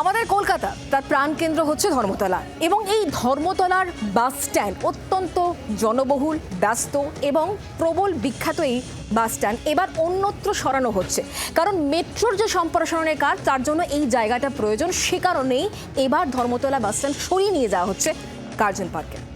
আমাদের কলকাতা, তার প্রাণকেন্দ্র হচ্ছে ধর্মতলা এবং এই ধর্মতলার বাস স্ট্যান্ড অত্যন্ত জনবহুল, ব্যস্ত এবং প্রবল বিখ্যাত এই বাস স্ট্যান্ড। এবার অন্যত্র সরানো হচ্ছে। কারণ মেট্রোর যে সম্প্রসারণের কাজ, তার জন্য এই জায়গাটা প্রয়োজন। সে কারণেই এবার ধর্মতলা বাস স্ট্যান্ড সরিয়ে নিয়ে যাওয়া হচ্ছে কার্জন পার্কে।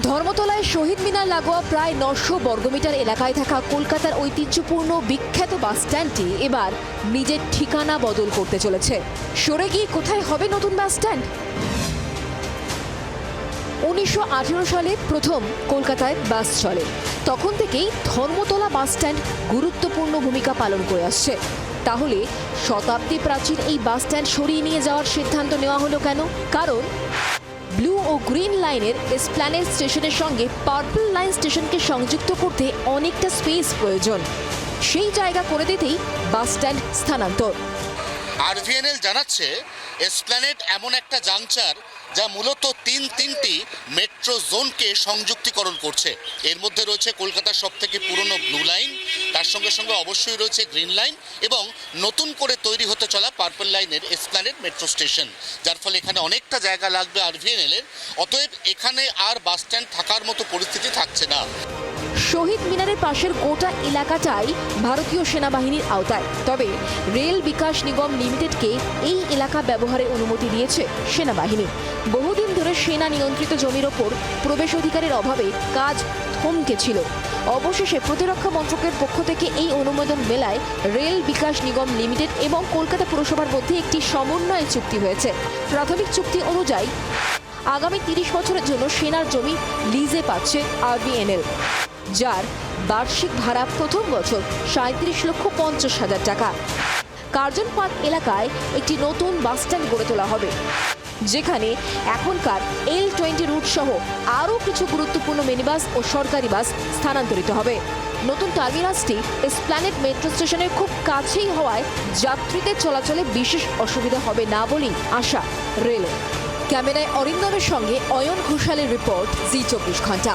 ধর্মতলায় শহীদ মিনার লাগোয়া প্রায় নশো বর্গমিটার এলাকায় থাকা কলকাতার ঐতিহ্যপূর্ণ বিখ্যাত বাস স্ট্যান্ডটি এবার নিজের ঠিকানা বদল করতে চলেছে। সরে গিয়ে কোথায় হবে নতুন বাস স্ট্যান্ড? উনিশশো আঠেরো সালে প্রথম কলকাতায় বাস চলে। তখন থেকেই ধর্মতলা বাস স্ট্যান্ড গুরুত্বপূর্ণ ভূমিকা পালন করে আসছে। তাহলে শতাব্দী প্রাচীন এই বাস স্ট্যান্ড সরিয়ে নিয়ে যাওয়ার সিদ্ধান্ত নেওয়া হলো কেন? কারণ ব্লু ও গ্রিন লাইনের এসপ্ল্যানেড স্টেশনের সঙ্গে পার্পল লাইন স্টেশনকে সংযুক্ত করতে অনেকটা স্পেস প্রয়োজন। সেই জায়গা করে দিতেই বাস স্ট্যান্ড স্থানান্তর। আরভিএনএল জানাচ্ছে এসপ্ল্যানেড এমন একটা জাংচার যা মূলত তিন তিনটি মেট্রো জোনকে সংযুক্তিকরণ করছে। এর মধ্যে রয়েছে কলকাতার সব থেকে পুরনো ব্লু লাইন, তার সঙ্গে সঙ্গে অবশ্যই রয়েছে গ্রিন লাইন এবং নতুন করে তৈরি হতে চলা পার্পল লাইনের এসপ্ল্যানেড মেট্রো স্টেশন, যার ফলে এখানে অনেকটা জায়গা লাগবে আরভিএনএল এর। অতএব এখানে আর বাস স্ট্যান্ড থাকার মতো পরিস্থিতি থাকছে না। শহীদ মিনারের পাশের গোটা এলাকাটাই ভারতীয় সেনাবাহিনীর আওতায়। তবে রেল বিকাশ নিগম লিমিটেডকে এই এলাকা ব্যবহারের অনুমতি দিয়েছে সেনাবাহিনী। বহুদিন ধরে সেনা নিয়ন্ত্রিত জমির ওপর প্রবেশ অধিকারের অভাবে কাজ থমকে ছিল। অবশেষে প্রতিরক্ষা মন্ত্রকের পক্ষ থেকে এই অনুমোদন মেলায় রেল বিকাশ নিগম লিমিটেড এবং কলকাতা পুরসভার মধ্যে একটি সমন্বয় চুক্তি হয়েছে। প্রাথমিক চুক্তি অনুযায়ী আগামী তিরিশ বছরের জন্য সেনার জমি লিজে পাচ্ছে আরবিএনএল। যার বার্ষিক ভাড়া প্রথম বছর সাঁত্রিশ লক্ষ পঞ্চাশ হাজার টাকা। কার্জন পার্ক এলাকায় একটি নতুন বাস স্ট্যান্ড গড়ে তোলা হবে, যেখানে এখনকার এল টোয়েন্টি রুট সহ আরও কিছু গুরুত্বপূর্ণ মিনিবাস ও সরকারি বাস স্থানান্তরিত হবে। নতুন টার্মিনাসটি এসপ্ল্যানেট মেট্রো স্টেশনের খুব কাছেই হওয়ায় যাত্রীদের চলাচলে বিশেষ অসুবিধা হবে না বলেই আশা রেলের ক্যামেরায় অরিন্দমের সঙ্গে অয়ন ঘোষালের রিপোর্ট, জি চব্বিশ ঘণ্টা।